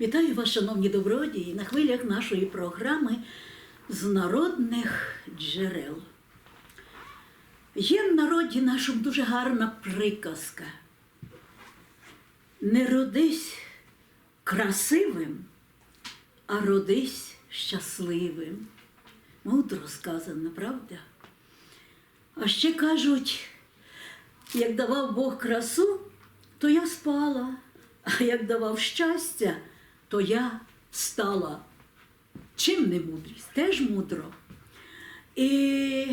Вітаю вас, шановні добродії, на хвилях нашої програми з народних джерел. Є в народі нашому дуже гарна приказка. Не родись красивим, а родись щасливим. Мудро сказано, правда? А ще кажуть, як давав Бог красу, то я спала, а як давав щастя, то я стала. Чим не мудрість? Теж мудро. І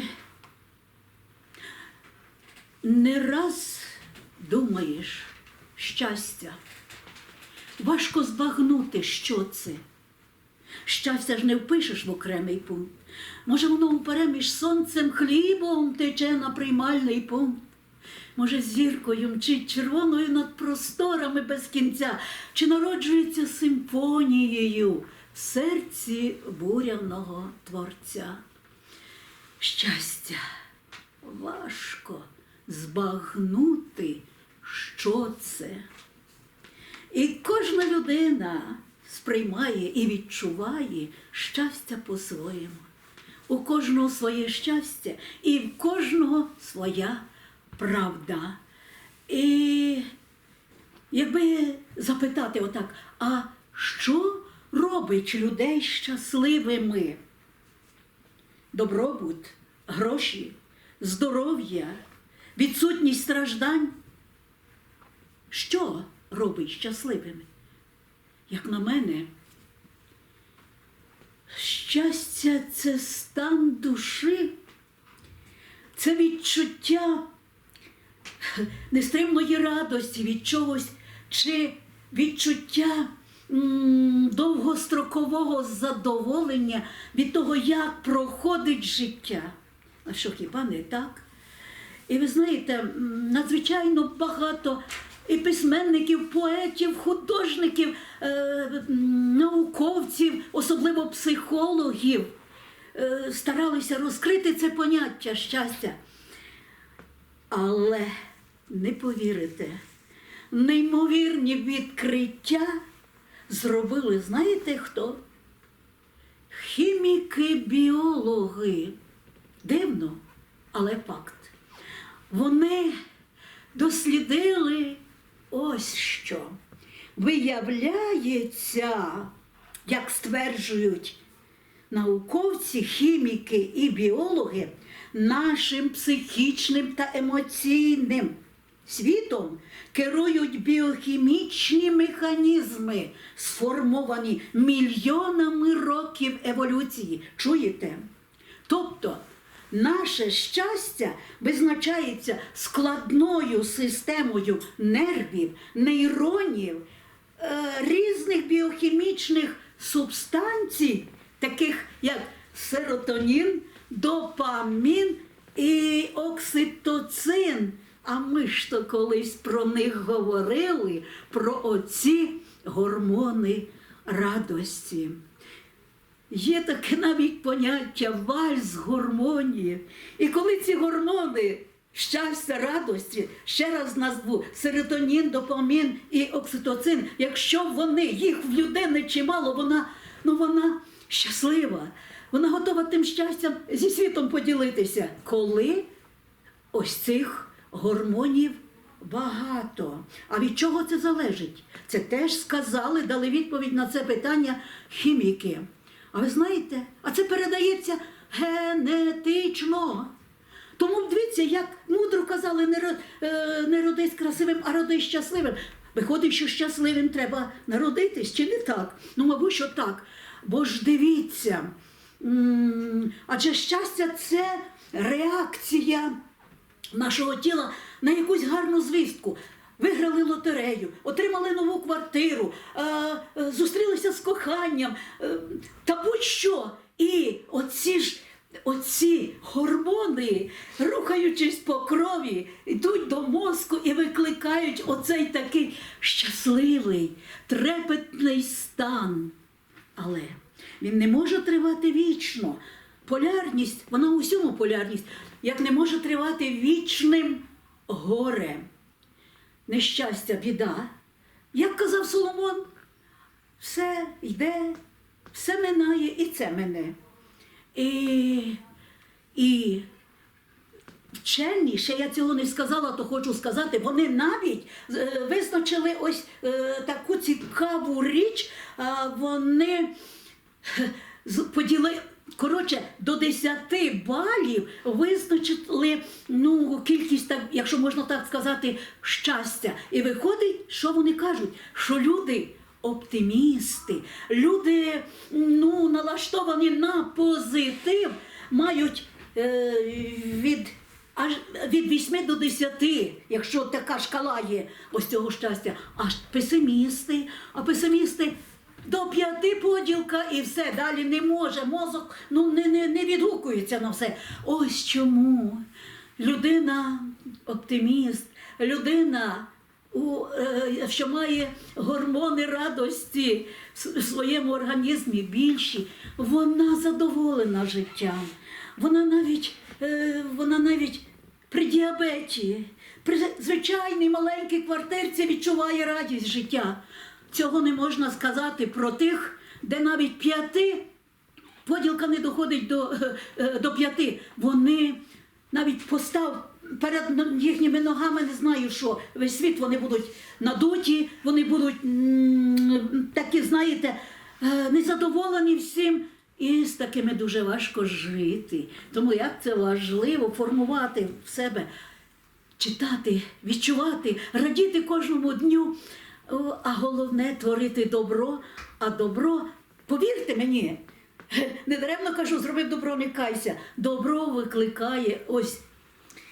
не раз думаєш щастя. Важко збагнути, що це. Щастя ж не впишеш в окремий пункт. Може, воно впере між сонцем хлібом тече на приймальний пункт. Може, зіркою мчить червоною над просторами без кінця, чи народжується симфонією в серці буряного творця. Щастя, важко збагнути, що це. І кожна людина сприймає і відчуває щастя по-своєму. У кожного своє щастя і в кожного своя правда. І якби запитати отак, а що робить людей щасливими? Добробут, гроші, здоров'я, відсутність страждань. Що робить щасливими? Як на мене, щастя це стан душі, це відчуття нестримної радості від чогось, чи відчуття довгострокового задоволення від того, як проходить життя. А що хіба не так? І ви знаєте, надзвичайно багато і письменників, поетів, художників, е, науковців, особливо психологів, е, старалися розкрити це поняття щастя. Але не повірите, неймовірні відкриття зробили, знаєте хто? Хіміки-біологи. Дивно, але факт. Вони дослідили ось що. Виявляється, як стверджують науковці, хіміки і біологи, нашим психічним та емоційним світом керують біохімічні механізми, сформовані мільйонами років еволюції. Чуєте? Тобто наше щастя визначається складною системою нервів, нейронів, е, різних біохімічних субстанцій, таких як серотонін, допамін і окситоцин. А ми ж то колись про них говорили, про оці гормони радості. Є таке навіть поняття вальс гормонів. І коли ці гормони щастя, радості, ще раз назву серотонін, допамін і окситоцин, якщо вони, їх в людини чимало, вона, ну вона щаслива, вона готова тим щастям зі світом поділитися. Коли ось цих гормонів багато. А від чого це залежить? Це теж сказали, дали відповідь на це питання хіміки. А ви знаєте, а це передається генетично. Тому дивіться, як мудро казали, е, не родись красивим, а родись щасливим. Виходить, що щасливим треба народитись, чи не так? Ну, мабуть, що так. Бо ж дивіться, адже щастя це реакція нашого тіла на якусь гарну звістку. Виграли лотерею, отримали нову квартиру, е, е, зустрілися з коханням е, та будь-що. І оці ж оці гормони, рухаючись по крові, йдуть до мозку і викликають оцей такий щасливий, трепетний стан. Але він не може тривати вічно. Полярність, вона у всьому полярність, як не може тривати вічним горем. Нещастя, біда. Як казав Соломон, все йде, все минає і це мене. І, і вчені, ще я цього не сказала, то хочу сказати, вони навіть е, визначили ось е, таку цікаву річ, а, вони поділи. Коротше, до 10 балів визначили ну, кількість, так, якщо можна так сказати, щастя. І виходить, що вони кажуть? Що люди оптимісти, люди ну, налаштовані на позитив, мають е, від, аж від 8 до 10, якщо така шкала є ось цього щастя, аж песимісти, а песимісти до п'яти поділка і все далі не може. Мозок ну, не, не, не відгукується на все. Ось чому людина оптиміст, людина, у, е, що має гормони радості в своєму організмі більші, вона задоволена життям. Вона навіть, е, вона навіть при діабеті, при звичайній маленькій квартирці відчуває радість життя. Цього не можна сказати про тих, де навіть п'яти поділка не доходить до, е, е, до п'яти. Вони навіть постав перед їхніми ногами, не знаю що, весь світ вони будуть надуті, вони будуть такі, знаєте, е, незадоволені всім. І з такими дуже важко жити. Тому як це важливо формувати в себе читати, відчувати, радіти кожному дню, а головне творити добро. А добро, повірте мені, не даремно кажу, зробив добро, не кайся. Добро викликає ось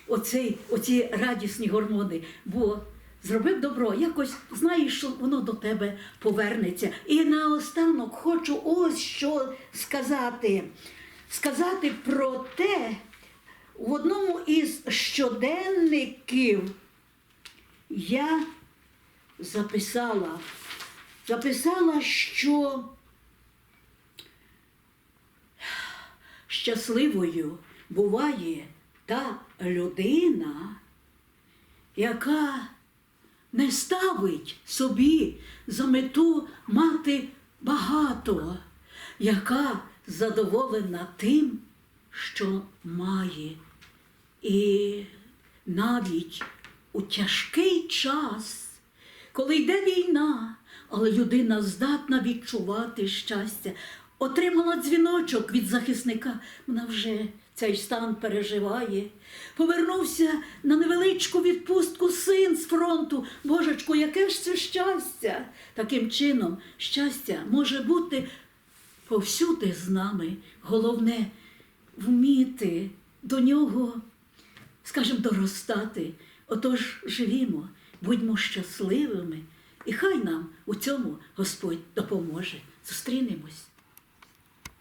оцей, оці радісні гормони. Бо зробив добро, якось знаєш, що воно до тебе повернеться. І наостанок хочу ось що сказати. Сказати про те, в одному із щоденників я записала, записала, що щасливою буває та людина, яка не ставить собі за мету мати багато, яка задоволена тим, що має. І навіть у тяжкий час, коли йде війна, але людина здатна відчувати щастя. Отримала дзвіночок від захисника, вона вже цей стан переживає. Повернувся на невеличку відпустку син з фронту. Божечко, яке ж це щастя? Таким чином, щастя може бути повсюди з нами. Головне вміти до нього, скажімо, доростати. Отож живімо, будьмо щасливими, і хай нам у цьому Господь допоможе. Зустрінемось.